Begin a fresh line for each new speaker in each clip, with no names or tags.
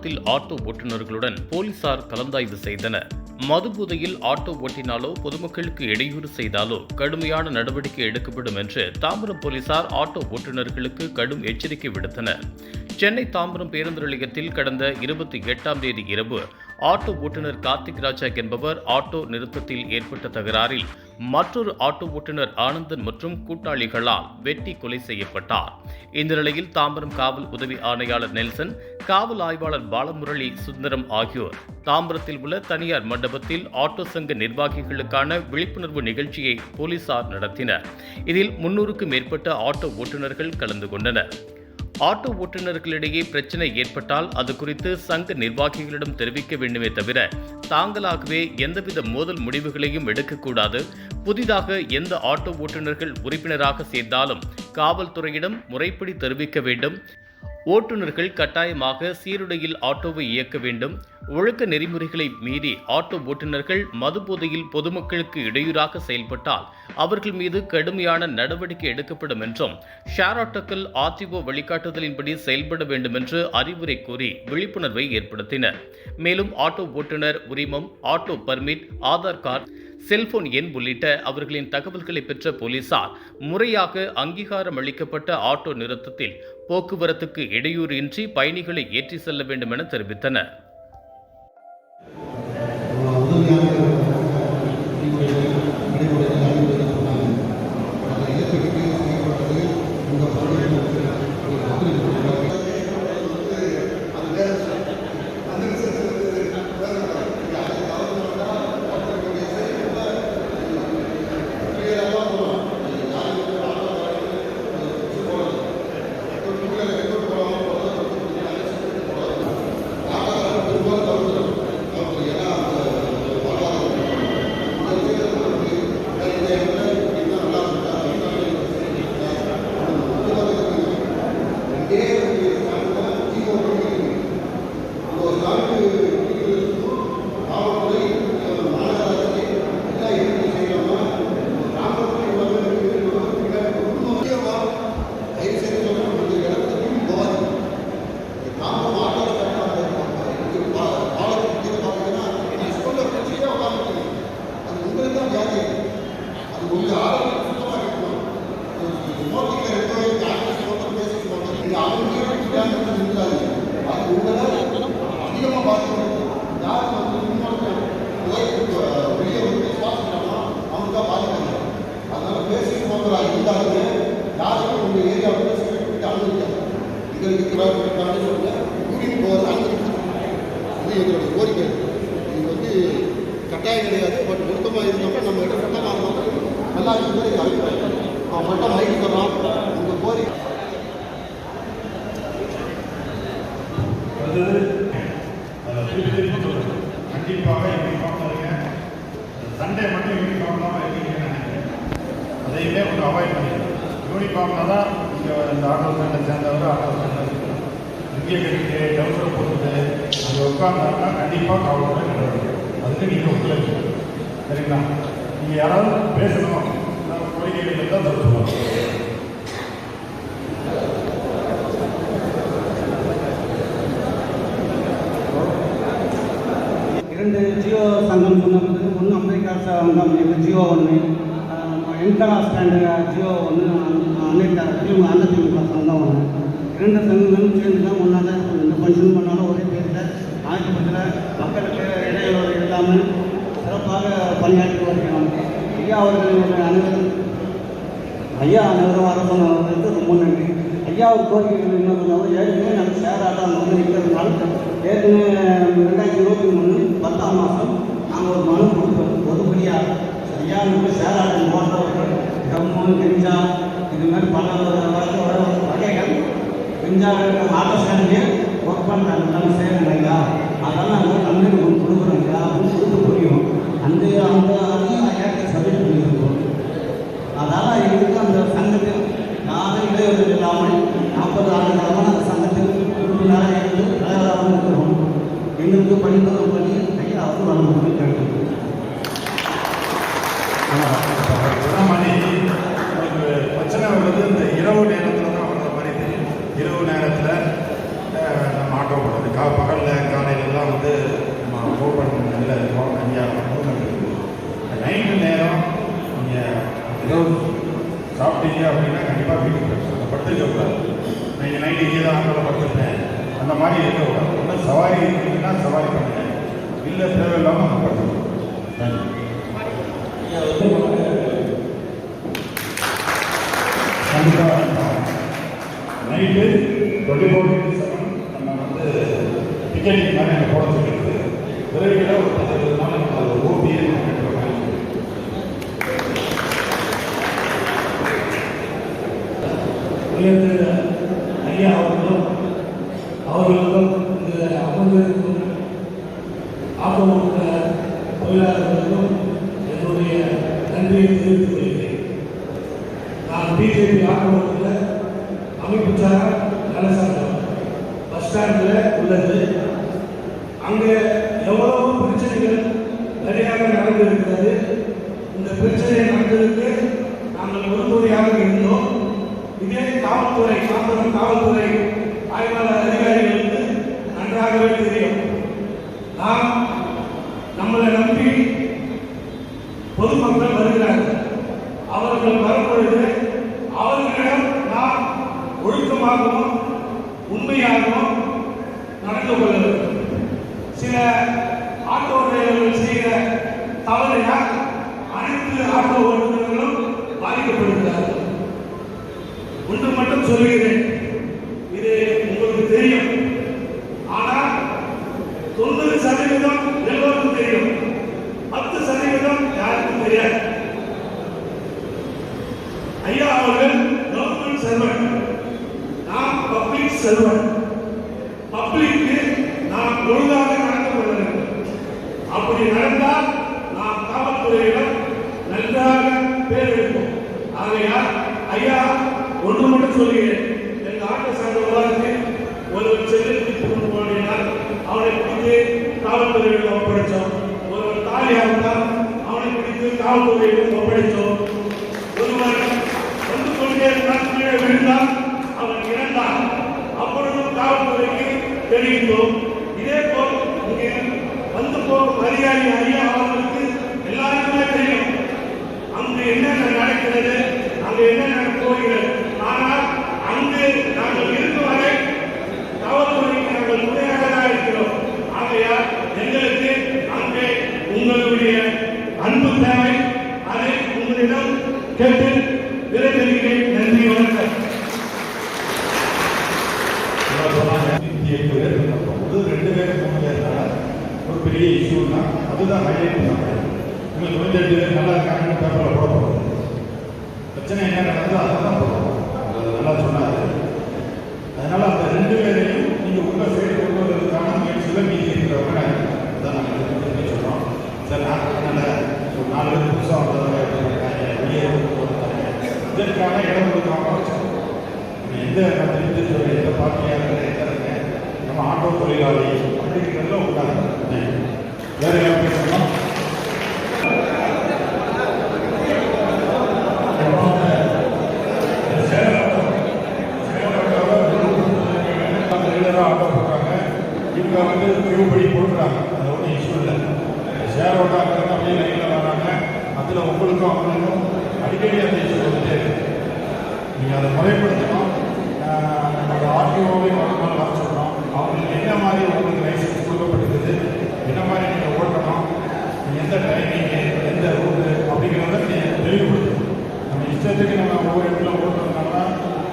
வாகனத்தில் ஆட்டோ ஓட்டுநர்களுடன் போலீசார் கலந்தாய்வு செய்தனர். மதுபோதையில் ஆட்டோ ஓட்டினாலோ பொதுமக்களுக்கு இடையூறு செய்தாலோ கடுமையான நடவடிக்கை எடுக்கப்படும் என்று தாம்பரம் போலீசார் ஆட்டோ ஓட்டுநர்களுக்கு கடும் எச்சரிக்கை விடுத்தனர். சென்னை தாம்பரம் பேருந்து நிலையத்தில் கடந்த இருபத்தி எட்டாம் தேதி இரவு ஆட்டோ ஓட்டுநர் கார்த்திக் ராஜா என்பவர் ஆட்டோ நிறுத்தத்தில் ஏற்பட்ட தகராறில் மற்றொரு ஆட்டோ ஓட்டுநர் ஆனந்தன் மற்றும் கூட்டாளிகளால் வெட்டி கொலை செய்யப்பட்டார். இந்த நிலையில் தாம்பரம் காவல் உதவி ஆணையாளர் நெல்சன் காவல் ஆய்வாளர் பாலமுரளி சுந்தரம் ஆகியோர். தாம்பரத்தில் உள்ள தனியார் மண்டபத்தில் ஆட்டோ சங்க நிர்வாகிகளுக்கான விழிப்புணர்வு நிகழ்ச்சியை போலீசார் நடத்தினர். இதில் முன்னூறுக்கும் மேற்பட்ட ஆட்டோ ஓட்டுநர்கள் கலந்து கொண்டனர். ஆட்டோ ஓட்டுநர்களிடையே பிரச்சனை ஏற்பட்டால் அது குறித்து சங்க நிர்வாகிகளிடம் தெரிவிக்க வேண்டுமே தவிர தாங்களாகவே எந்தவித மோதல் முடிவுகளையும் எடுக்கக்கூடாது. புதிதாக எந்த ஆட்டோ ஓட்டுநர்கள் உறுப்பினராக சேர்ந்தாலும் காவல்துறையிடம் முறைப்படி தெரிவிக்க வேண்டும். ஓட்டுநர்கள் கட்டாயமாக சீருடையில் ஆட்டோவை இயக்க வேண்டும். ஒழுக்க நெறிமுறைகளை மீறி ஆட்டோ ஓட்டுநர்கள் மதுபோதையில் பொதுமக்களுக்கு இடையூறாக செயல்பட்டால் அவர்கள் மீது கடுமையான நடவடிக்கை எடுக்கப்படும் என்றும் ஷேர் ஆட்டோக்கள் ஆர்டிஓ வழிகாட்டுதலின்படி செயல்பட வேண்டும் என்று அறிவுரை கூறி விழிப்புணர்வை ஏற்படுத்தினர். மேலும் ஆட்டோ ஓட்டுநர் உரிமம் auto permit Aadhaar card cellphone எண் உள்ளிட்ட அவர்களின் தகவல்களை பெற்ற போலீசார் முறையாக அங்கீகாரம் அளிக்கப்பட்ட ஆட்டோ நிறுத்தத்தில் போக்குவரத்துக்கு இடையூறு இன்றி பயணிகளை ஏற்றி செல்ல வேண்டும் என தெரிவித்தனர்
கோரிக்கை இது வந்து கட்டாயம் கிடையாது பட் மொத்தமாக இருந்தப்ப நம்ம கிட்ட சட்டமாக நல்லா இருக்குது அபிப்பிராயம் அவன் மட்டும் மைக்கு சொல்கிறான் உங்கள் கோரிக்கை
கண்டிப்பாக யூனிஃபார்ம் சண்டே மட்டும் யூனிஃபார்ம் இல்லாமல் இருக்கீங்கன்னு நினைக்கிறேன் அதையுமே கொஞ்சம் அவாய்ட் பண்ணிடுங்க யூனிஃபார்ம்ல தான் நீங்கள் இந்த ஆட்டோ ஸ்டாண்டை சேர்ந்தவர் ஆட்டோ ஸ்டாண்டர் இங்கே கட்டிட்டு டவுசர் போட்டுட்டு அங்கே உட்காந்தாருன்னா கண்டிப்பாக காவல்துறை நடவடிக்கை அதுக்கு நீங்கள் ஒத்துழைப்பு சரிங்களா நீங்கள் யாராவது பேசணும்? கோரிக்கைகள் தான் சொல்ல
இரண்டு ஜியோ சங்கம் சொன்னது ஒன்று அமெரிக்கா சங்கம் இது ஜியோ ஒன்று என்கரா ஸ்டாண்டு ஜியோ ஒன்று அமெரிக்கா திமுக அந்த சங்கம் ஒன்று இரண்டு சங்கங்களும் சேர்ந்து தான் ஒன்றா இந்த ஃபங்க்ஷன் பண்ணாலும் ஒரே பேரில் மக்களுக்கு இடையூறு இல்லாமல் சிறப்பாக பணியாற்றி வருகிறாங்க ஐயா அவர்களுடைய அனைவரும் ஐயா அனைவரும் அரசன் அவர்களுக்கு ரொம்ப நன்றி. ஐயா ஒரு கோரிக்கைகள் என்ன சொன்னாலும் ஏற்கனவே நம்ம ஷேர் ஆட்டம் வந்து இருக்கிறதுனால ஏற்கனவே ரெண்டாயிரத்தி இருபத்தி மூணு பத்தாம் மாதம் நாங்கள் ஒரு மனு கொடுத்தோம். பொதுப்படியாக ஐயா நம்ம ஷேர் ஆட்டம் போன்றவர்கள் கம்மு கெஞ்சா இது மாதிரி பல வகை- வகை- வகைகள் கெஞ்சா ஆட்டோ ஸ்டாண்ட்லேயே ஒர்க் பண்ணுறாங்க நம்ம செய்யணும் ஐயா. அதெல்லாம் நம்ம கம்பெனி கொடுக்குறோம் ஐயா. அப்படின்னு சொல்லிட்டு புரியும். அந்த அந்த அதையும் ஐயாட்ட சப்மிட் பண்ணியிருக்கோம் அதனால் எங்களுக்கு அந்த சங்கத்தில் யாரும் இடையூறு இல்லாமல் நாற்பது ஆண்டு காலமாக அந்த சங்கத்தில் உறுப்பினராக இருந்து தலைவராக இருக்கிறோம் எங்களுக்கு படிப்பதற்கு பணி ஐயா அவர் வழங்குவது கேட்கிறோம்
சொன்ன மாதிரி உங்களுக்கு பிரச்சனை வருது இந்த இரவு நேரத்தில் தான் வர்ற மாதிரி தெரியும் இரவு நேரத்தில் நம்ம ஆட்டோ போடுறது கா பகலில் போனீங்க அப்படின்னா கண்டிப்பாக வீட்டுக்கு போயிடலாம் படுத்துக்க கூடாது. நீங்கள் நைட்டு இங்கே தான் ஆட்டோவில் படுத்துருப்பேன் அந்த மாதிரி இருக்கக்கூடாது ஒன்றும் சவாரி இருக்கீங்கன்னா சவாரி பண்ணுங்க. இல்லை தேவையில்லாமல் நம்ம படுத்துக்கணும் கண்டிப்பாக night twenty four into seven நம்ம வந்து டிக்கெட்டிங் மாதிரி எனக்கு போட சொல்லியிருக்கு விரைவில் ஒரு பத்து நாள் நம்ம அதை ஓபியே கட்டுற மாதிரி
உயர்ந்த ஐயா அவர்களும் அவர்களுக்கும் இந்த அமர்ந்திருக்கும் ஆட்டோ தொழிலாளர்களுக்கும் என்னுடைய நன்றியை தெரிவித்துக் கொள்கிறேன் நான் பிஜேபி ஆட்டோ அமைப்பு சாரா நலசங்கம் பஸ் ஸ்டாண்டில் உள்ளது அங்கே எவ்வளவு பிரச்சனைகள் நிறையாக நடந்திருக்கிறது இந்த பிரச்சனை நடந்ததுக்கு நாங்கள் உறுதுணையாக இருந்தோம் இதே காவல்துறை காவல்துறை காவல்துறை ஆய்வாளர் அதிகாரிகளுக்கு நன்றாகவே தெரியும் நாம் நம்மளை நம்பி பொதுமக்கள் வருகிறார்கள். அவர்கள் வரும்பொழுது அவர்களிடம் நாம் ஒழுக்கமாகவும் உண்மையாகவும் நடந்து கொள்ள வேண்டும். சில ஆட்டோ டிரைவர்கள் செய்கிற தவறினால் அனைத்து ஆட்டோ ஓட்டுநர்களும் பாதிக்கப்படுகிறார்கள் ஒன்று மட்டும் சொல்லுகிறேன். இது உங்களுக்கு தெரியும். ஆனால் தொண்ணூறு சதவீதம் எல்லோருக்கும் தெரியும். பத்து சதவீதம் யாருக்கும் தெரியாது. ஐயா அவர்கள் கவர்மெண்ட் செல்வன் நாம் பப்ளிக் செல்வன் பப்ளிக்கு நாம் ஒழுங்காக நடந்து கொள்ள வேண்டும் அப்படி நடந்தால் நாம் காவல்துறையிடம் நன்றாக பேர் எடுப்போம் ஆகையால் ஐயா ஒன்று மட்டும் சொல்லுகிறேன். எங்கள் ஆட்ட சங்க விவாதத்தில் ஒரு செல்லுக்கு கொண்டு போனால் அவனை பிடித்து காவல்துறையிடம் ஒப்படைச்சோம் ஒருவர் தாலி அறுத்தால் அவனை பிடித்து காவல்துறையிடம் ஒப்படைத்தோம். ஒருவர் வந்து கொண்டே இருந்தால் கீழே விழுந்தால் அவன் இறந்தான் அப்பொழுதும் காவல்துறைக்கு தெரிவித்தோம். இதே போல் இங்கே வந்து போகும் அதிகாரி ஐயா அவர்களுக்கு எல்லாருக்குமே தெரியும். அங்கு என்னென்ன நடக்கிறது? அங்கு என்னென்ன போகிறது? அங்கு நாங்கள் இருக்கும் வரை காவல்துறைக்கு நாங்கள் துணையாக தான் இருக்கிறோம். ஆகையால் எங்களுக்கு அங்கே உங்களுடைய அன்பு தேவை. அதை உங்களிடம் கேட்டு விரைவில் நன்றி வணக்கம்.
ரெண்டு பேர் ஒரு பெரிய இஷ்யூனா அதுதான் ஹைலைட் பண்ணாங்க இவங்க பேர் நல்லா இருக்காங்கன்னு பேப்பரில் போட போகிறோம் பிரச்சனை என்ன நடந்ததோ அதை தான் போடுறோம் அது நல்லா சொன்னாரு அதனால அந்த ரெண்டு பேரையும் நீங்கள் உள்ள சைடு கொண்டு வர்றதுக்கான முயற்சியில் மீதி இருக்கிறவங்க தான் நாங்கள் திருப்பி சொல்கிறோம் சார் நான் அதனால் ஒரு நாலு பேர் புதுசாக வந்தவங்க வெளியே வந்தாங்க இதற்கான இடம் ஒதுக்காம வச்சோம் நம்ம எந்த திருப்பி சொல்ற நம்ம ஆட்டோ தொழிலாளி அப்படிங்கிறதுல உண்டாங்க வேற யாரும் ரெகுலராக ஆட்டோ இவங்க வந்து கியூ படி அது ஒன்றும் இஷ்யூ இல்லை ஷேர் ஓட்டாங்க அப்படியே லைனில் வராங்க அதில் உங்களுக்கும் அவங்களுக்கும் அடிக்கடி அந்த இஷ்யூ வந்துட்டே இருக்குது நீங்கள் அதை முறைப்படுத்தணும் அந்த ஆர்டிஓவை மறுநாள் வர சொல்கிறோம் அவங்களுக்கு என்ன மாதிரி உங்களுக்கு லைசன்ஸ் கொடுக்கப்பட்டிருக்குது என்ன மாதிரி நீங்கள் ஓட்டணும் எந்த டைமிங் எந்த ரூட்டு அப்படிங்கிறத நீங்கள் தெளிவுபடுத்தணும் நம்ம இஷ்டத்துக்கு நம்ம ஒவ்வொரு இடத்துல ஓட்டுறதுனால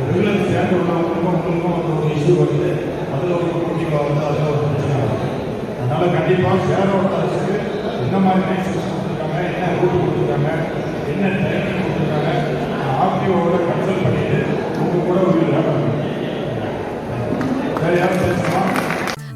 ரெகுலர் சேர்ந்து உள்ளவங்களுக்கும் உங்களுக்கும் வந்து ஒரு இஷ்யூ வருது அதில் ஒரு போட்டி வந்து அதில் ஒரு பிரச்சனை வருது அதனால் கண்டிப்பாக ஷேர் ஓட்டர்ஸுக்கு என்ன மாதிரி லைசன்ஸ் கொடுத்துருக்காங்க என்ன ரூட் கொடுத்துருக்காங்க என்ன டைமிங்